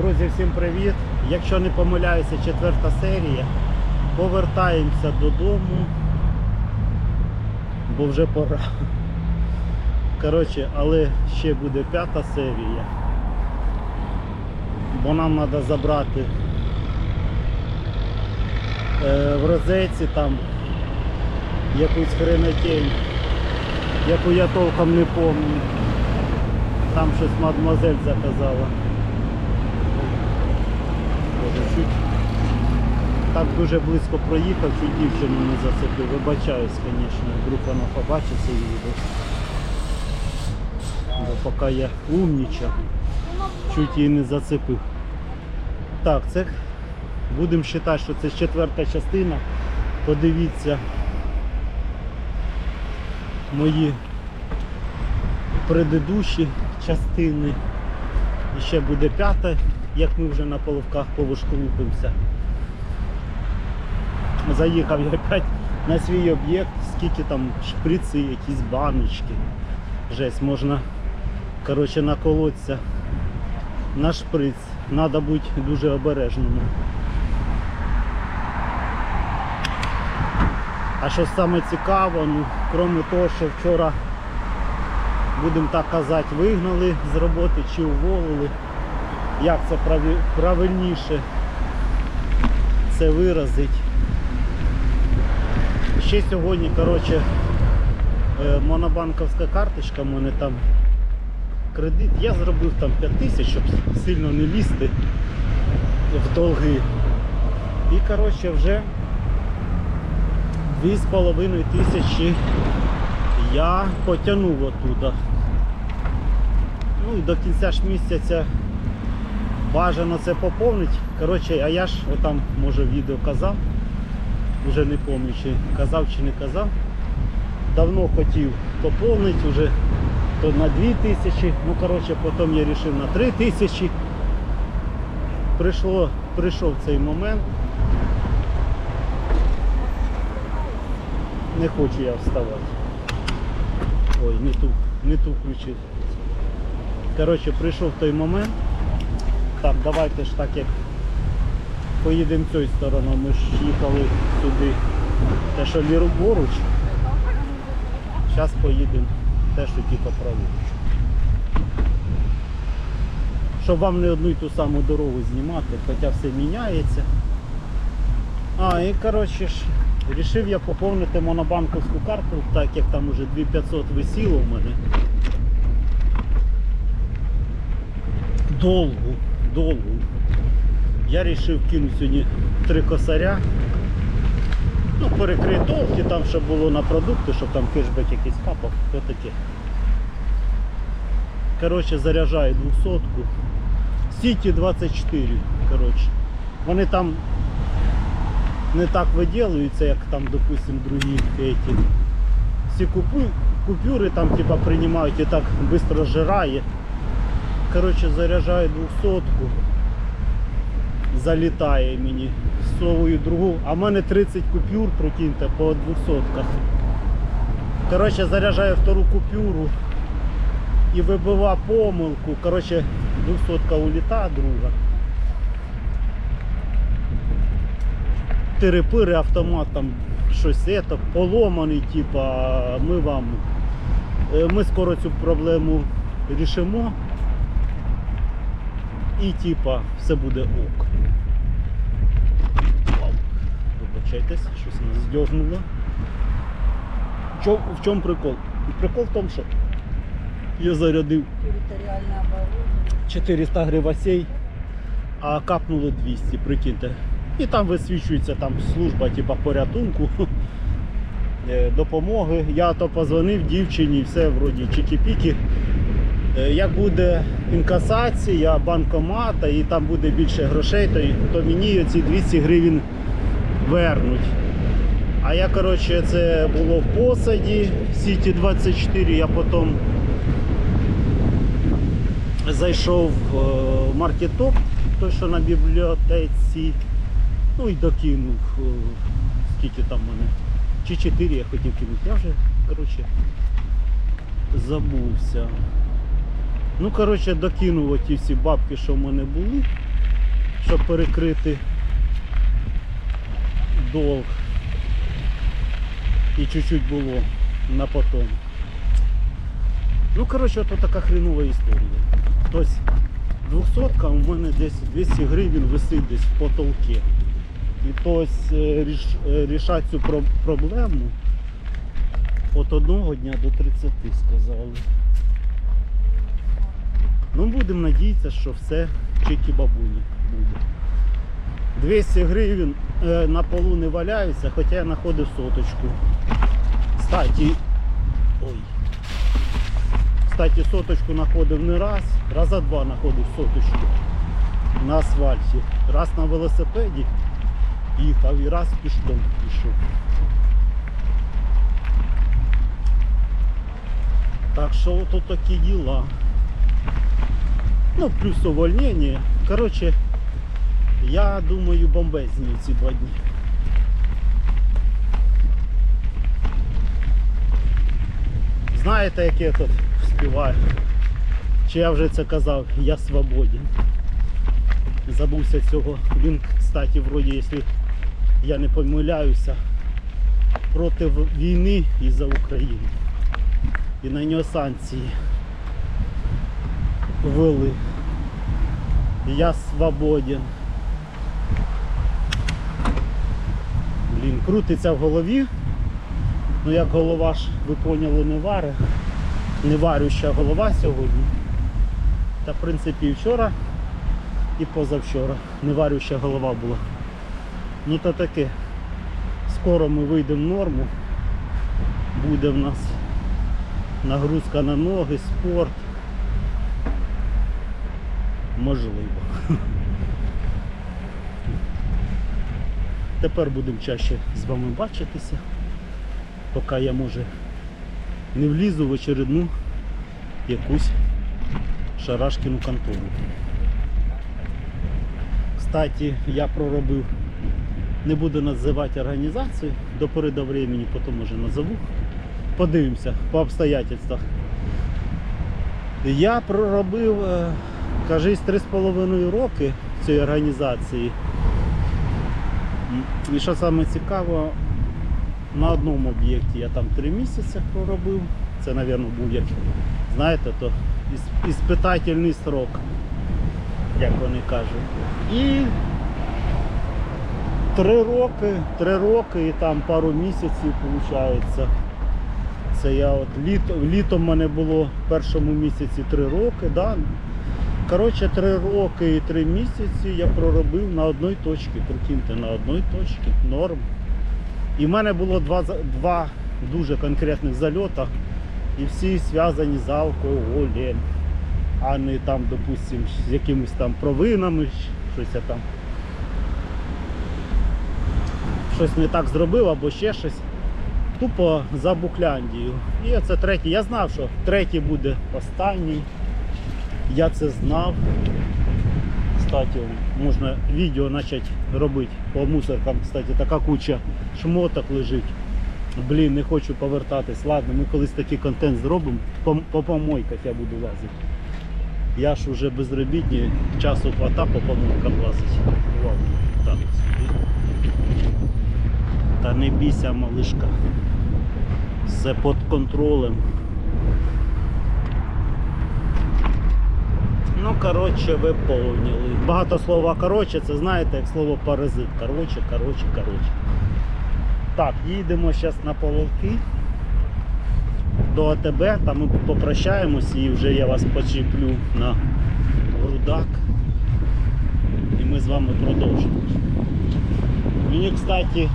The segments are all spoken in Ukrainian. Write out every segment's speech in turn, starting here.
Друзі, всім привіт! Якщо не помиляюся, четверта серія. Повертаємося додому, бо вже пора. Коротше, але ще буде п'ята серія. Бо нам треба забрати е, в розетці там якусь хренотень, яку я толком не пам'ятаю. Там щось мадемуазель заказала. Чуть так дуже близько проїхав, чуть дівчину не зацепив. Вибачаюсь, звісно, вдруг вона побачить це відео. Бо поки я умнічав, чуть її не зацепив. Так, це будемо вважати, що це четверта частина. Подивіться мої предыдущі частини. І ще буде п'ята, як ми вже на половках повишкрупимося. Заїхав я опять на свій об'єкт, скільки там шприци, якісь баночки. Жесть, можна коротше, наколотися на шприц. Треба бути дуже обережним. А що саме цікаво, ну, крім того, що вчора, будемо так казати, вигнали з роботи чи уволили, як це правильніше це виразить. Ще сьогодні, коротше, е, монобанковська карточка, в мене там кредит. Я зробив там 5 тисяч, щоб сильно не лізти в долги. І коротше вже 2,5 тисячі я потягнув оттуда. Ну і до кінця ж місяця бажано це поповнити. Коротше, а я ж отам, може, відео казав, вже не пам'ятаю, чи казав чи не казав. Давно хотів поповнити вже то на 2 тисячі, ну коротше, потім я вирішив на 3 тисячі. Прийшло, прийшов цей момент. Не хочу я вставати. Ой, не ту, не ту включив. Коротше, прийшов той момент. Так, давайте ж так як поїдемо цією стороною. Ми ж їхали сюди. Те, що ліворуч. Зараз поїдемо те, що типу праворуч. Щоб вам не одну й ту саму дорогу знімати, хоча все міняється. А, і коротше ж, рішив я поповнити монобанковську карту, так як там уже 2500 висіло в мене. Долгу, долгу. Я вирішив кинути сьогодні три косаря. Ну, перекрити довгі, там, щоб було на продукти, щоб там кешбек якийсь капав, то таке. Коротше, заряджаю 200 Сіті 24, коротше. Вони там не так виділюються, як там, допустим, другі эти. Всі купюри там типа приймають і так швидко зжирає. Коротше, заряджаю 200 залітає мені совую другу, а в мене 30 купюр, прикиньте, по 200 Коротше, заряджаю втору купюру і вибива помилку. Коротше, 200 уліта, друга. Тири-пири, автомат там щось это, поломаний, типа, ми вам. е, Ми скоро цю проблему рішимо. І типа все буде ок. Вау. Вибачайтесь, щось нас здьогнуло. Чо- В чому прикол? Прикол в тому, що я зарядив 400 гривасей, а капнуло 200, прикиньте. І там висвічується там служба типа порятунку, е, допомоги. Я то позвонив дівчині, все вроді чики-піки. Е, Як буде інкасація, банкомата і там буде більше грошей, то, то мені ці 200 гривень вернуть. А я, коротше, це було в посаді в Сіті 24, я потім зайшов е, в маркетоп, той, що на бібліотеці, ну і докинув, е, скільки там мене. Чи 4 я хотів кинути, я вже, коротше, забувся. Ну, коротше, докинув оті всі бабки, що в мене були. щоб перекрити долг. І чуть-чуть було на потом. Ну, коротше, от така хренова історія. Тобто, 200 у мене десь 200 гривень висить десь в потолці. І тобто е, ріш, е, рішати цю проблему від одного дня до 30 сказали. Ну, будемо надіятися, що все чики бабуні буде. 200 гривень е, на полу не валяються, хоча я знаходив соточку. Кстати, ой. Кстати, соточку знаходив не раз, раза два знаходив соточку на асфальті. Раз на велосипеді їхав і раз пішком пішов. Так що от такі діла. Ну, плюс увольнення. Коротше, я думаю, бомбезні ці два дні. Знаєте, як я тут співаю? Чи я вже це казав, я свободен. Забувся цього. Він, кстати, вроді, якщо я не помиляюся, проти війни і за Україну. І на нього санкції ввели. Я свободен. Блін, крутиться в голові. Ну як голова ж, ви поняли, не варе. Не варюща голова сьогодні. Та в принципі і вчора і позавчора. Не варюща голова була. Ну то таке. Скоро ми вийдемо в норму. Буде в нас нагрузка на ноги, спорт. Можливо. Тепер будемо чаще з вами бачитися, поки я може не влізу в очередну якусь шарашкіну контору. Кстати, я проробив, не буду називати організацію, до пори до времени, потім може назову. Подивимося по обстоятельствах. Я проробив, е, кажись, 3,5 роки в цій організації. І що саме цікаво, на одному об'єкті я там 3 місяці проробив. Це, мабуть, був як, знаєте, то іспитательний срок, як вони кажуть. І три роки, три роки і там пару місяців виходить. Це я от літо, літом мене було в першому місяці три роки. Да? Коротше, три роки і три місяці я проробив на одній точці. Прикиньте, на одній точці. Норм. І в мене було два, два дуже конкретних зальота. І всі зв'язані з алкоголем. А не там, допустим, з якимись там провинами, щось я там. Щось не так зробив або ще щось тупо за Бухляндію. І оце третій. Я знав, що третій буде останній. Я це знав. Кстати, можна відео почати робити по мусоркам. Кстати, така куча шмоток лежить. Блін, не хочу повертатись. Ладно, ми колись такий контент зробимо. По, по помойках я буду лазити. Я ж уже безробітний, часу хвата по помойкам лазити. Ладно, так, сюди. Та не бійся, малишка. Все під контролем. Ну, коротше, ви поняли. Багато слова коротше, це знаєте, як слово паразит. Коротше, коротше, коротше. Так, їдемо зараз на половки до АТБ, там ми попрощаємось і вже я вас почіплю на грудак. І ми з вами продовжимо. Мені, кстати,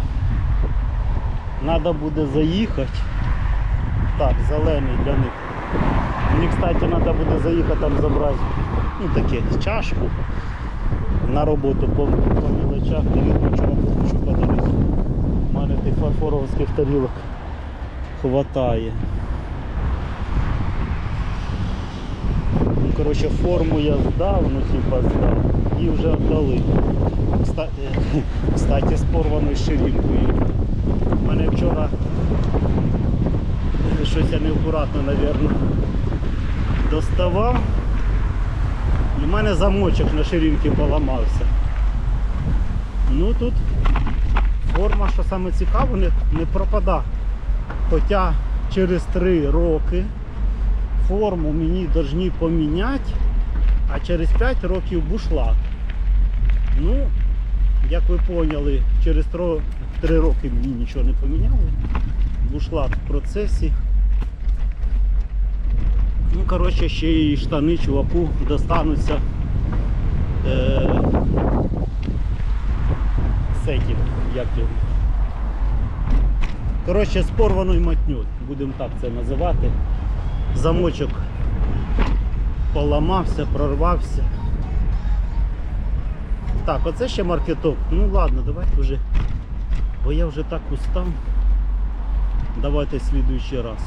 треба буде заїхати. Так, зелений для них. Мені, кстати, треба буде заїхати там забрати ну, таке, чашку на роботу по, по мелочах. Тарілку чому хочу подарити. У мене тих фарфоровських тарілок хватає. Ну, коротше, форму я здав, ну типа здав. І вже віддали. Кстати, з порваною ширинкою. У мене вчора щось я неаккуратно, мабуть, доставав. В мене замочок на ширинці поламався. Ну тут форма, що саме цікаво, не, не пропада. Хоча через 3 роки форму мені повинні поміняти, а через 5 років бушлак. Ну, як ви поняли, через 3 роки мені нічого не поміняли. Бушлак в процесі. Ну, коротше, ще і штани чуваку достануться. Е- сетів, як його. Коротше, з порваною матньою, будемо так це називати. Замочок поламався, прорвався. Так, оце ще маркеток. Ну ладно, давайте вже. Бо я вже так устав. Давайте слідуючий раз.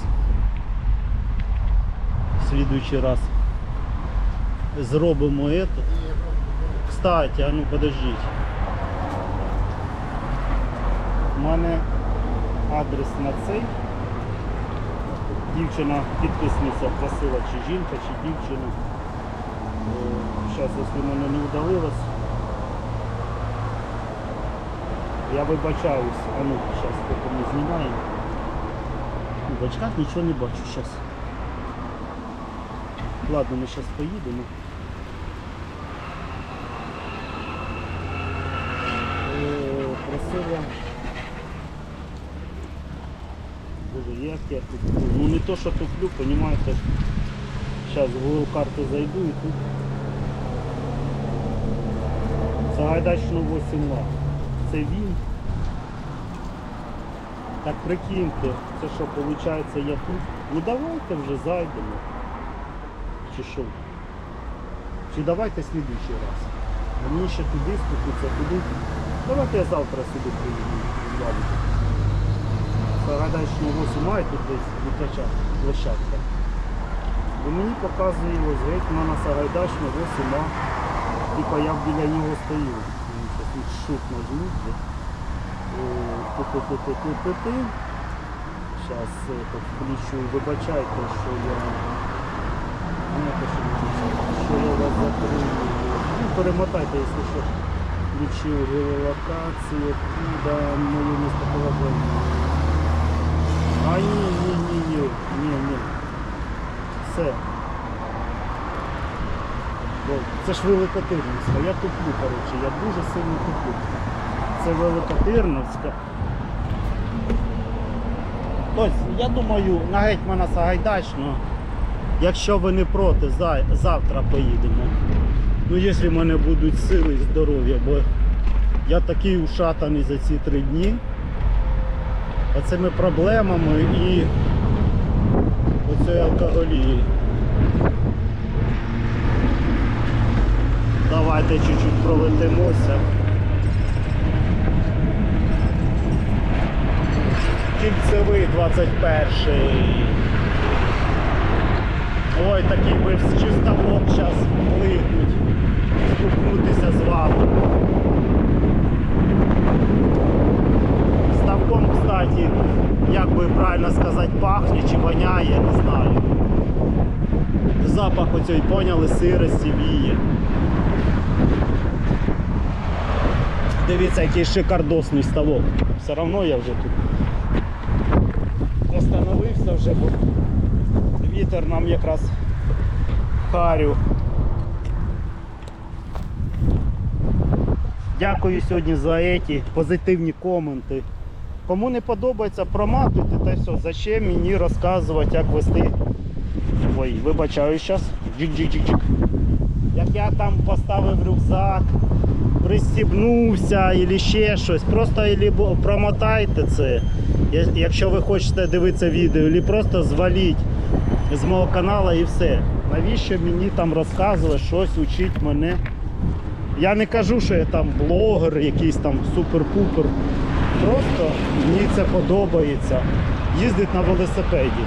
Слідуючий раз зробимо это. Кстати, а ну подождіть. У мене адрес на цей. Дівчина підписниця просила, чи жінка, чи дівчина. Зараз, якщо в мене не вдалилось. Я вибачаюсь. А ну, зараз поки ми знімаємо. В очках нічого не бачу зараз. Ладно, ми зараз поїдемо. Е, Просила. Боже, як я туплю. Ну не то, що туплю, понімаєте. Зараз в Google карту зайду і тут. Загайдачно 8 ла. Це він. Так прикиньте, це що виходить я тут. Ну давайте вже зайдемо. Чи що? Чи давайте слідуючий раз. Мені ще туди спуститься, туди. Давайте я завтра сюди приїду. Ладно. Загадачну 8 має тут десь дитяча площадка. Бо мені показує ось гетьмана Сагайдачну 8 а Типа я біля нього стою. Тут шут нажмуть. Ти-ти-ти-ти-ти-ти. Зараз включу, вибачайте, що я. Що я вас закрию. Ну, перемотайте, якщо що. Включив геолокацію, куди моє місто положення. А ні, ні, ні, ні. Все. Це ж Великотирнівська. Я туплю, коротше, я дуже сильно туплю. Це Великотирнівська. Тобто, я думаю, на гетьмана Сагайдачного, якщо ви не проти, за- завтра поїдемо. Ну, якщо в мене будуть сили і здоров'я, бо я такий ушатаний за ці три дні. Оцими проблемами і оцією алкоголією. Давайте чуть-чуть пролетимося. Кільцевий 21. Ой, такий би в чистовок зараз плигнуть. Спукнутися з вами. Ставком, кстати, як би правильно сказати, пахне чи воняє, не знаю. Запах оцей, поняли, сирості віє. Дивіться, який шикардосний ставок. Все одно я вже тут остановився вже, вітер нам якраз харю. Дякую сьогодні за еті позитивні коменти. Кому не подобається, проматуйте та все. Зачем мені розказувати, як вести. Ой, вибачаю зараз. Джик-джик-джик-джик. Як я там поставив рюкзак, пристібнувся або ще щось. Просто промотайте це. Якщо ви хочете дивитися відео, або просто зваліть з мого каналу і все. Навіщо мені там розказувати щось, учить мене? Я не кажу, що я там блогер, якийсь там супер-пупер. Просто мені це подобається. Їздити на велосипеді.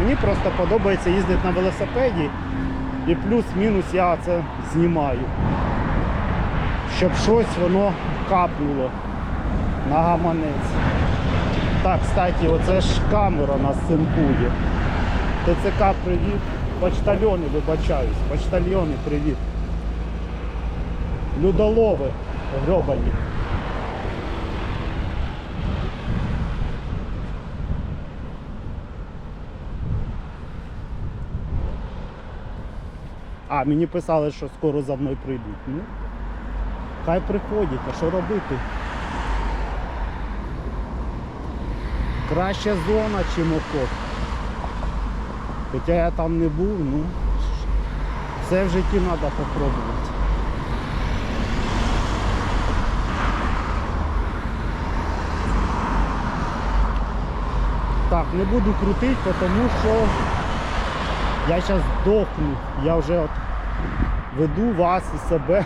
Мені просто подобається їздити на велосипеді і плюс-мінус я це знімаю. Щоб щось воно капнуло на гаманець. Так, кстати, оце ж камера нас синкує. ТЦК привіт. Почтальони, вибачаюсь, почтальйони привіт. Людолови гробані. А, мені писали, що скоро за мною прийдуть. Ну, Хай приходять, а що робити? Краща зона, чим окоп. Хоча я там не був, ну все в житті треба попробувати. Так, не буду крутити, тому що я зараз здохну. Я вже от веду вас і себе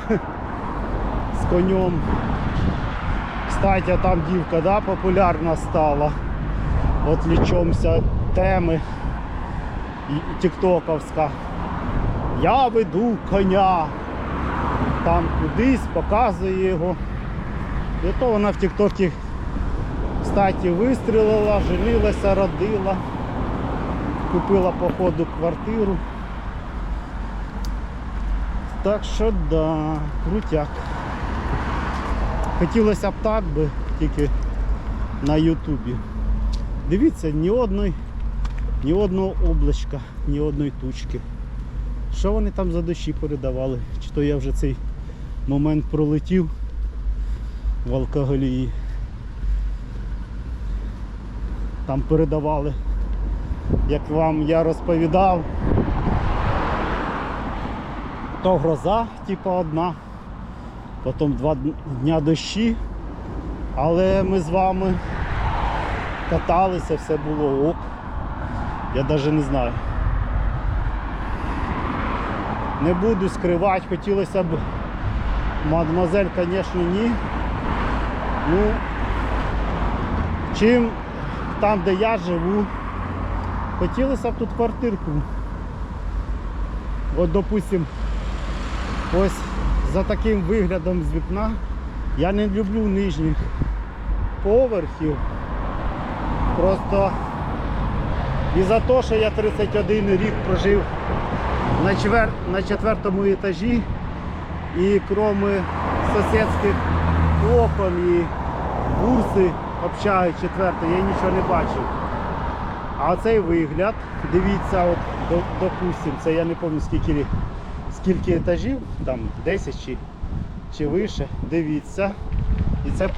з конем. Кстати, там дівка да, популярна стала. Отлічомся теми і- тіктоковська. Я веду коня. Там кудись показує його. І то вона в тіктокі кстати, вистрілила, женилася, родила, купила по ходу квартиру. Так що да, крутяк. Хотілося б так би, тільки на Ютубі. Дивіться, ні одної, ні одного облачка, ні одної тучки. Що вони там за дощі передавали? Чи то я вже цей момент пролетів в алкоголії. Там передавали, як вам я розповідав, то гроза, типу одна, потім два дн- дня дощі, але ми з вами каталися, все було ок. Я навіть не знаю. Не буду скривати, хотілося б, мадемуазель, звісно, ні. Ну, чим там, де я живу, хотілося б тут квартирку. От, допустим, ось за таким виглядом з вікна я не люблю нижніх поверхів. Просто і за те, що я 31 рік прожив на, чвер... на четвертому етажі і крім сусідських окон і бурси общаги четвертої, я нічого не бачив. А цей вигляд, дивіться, от, до- допустим, це я не пам'ятаю скільки, скільки етажів, там 10 чи, чи вище, дивіться. І це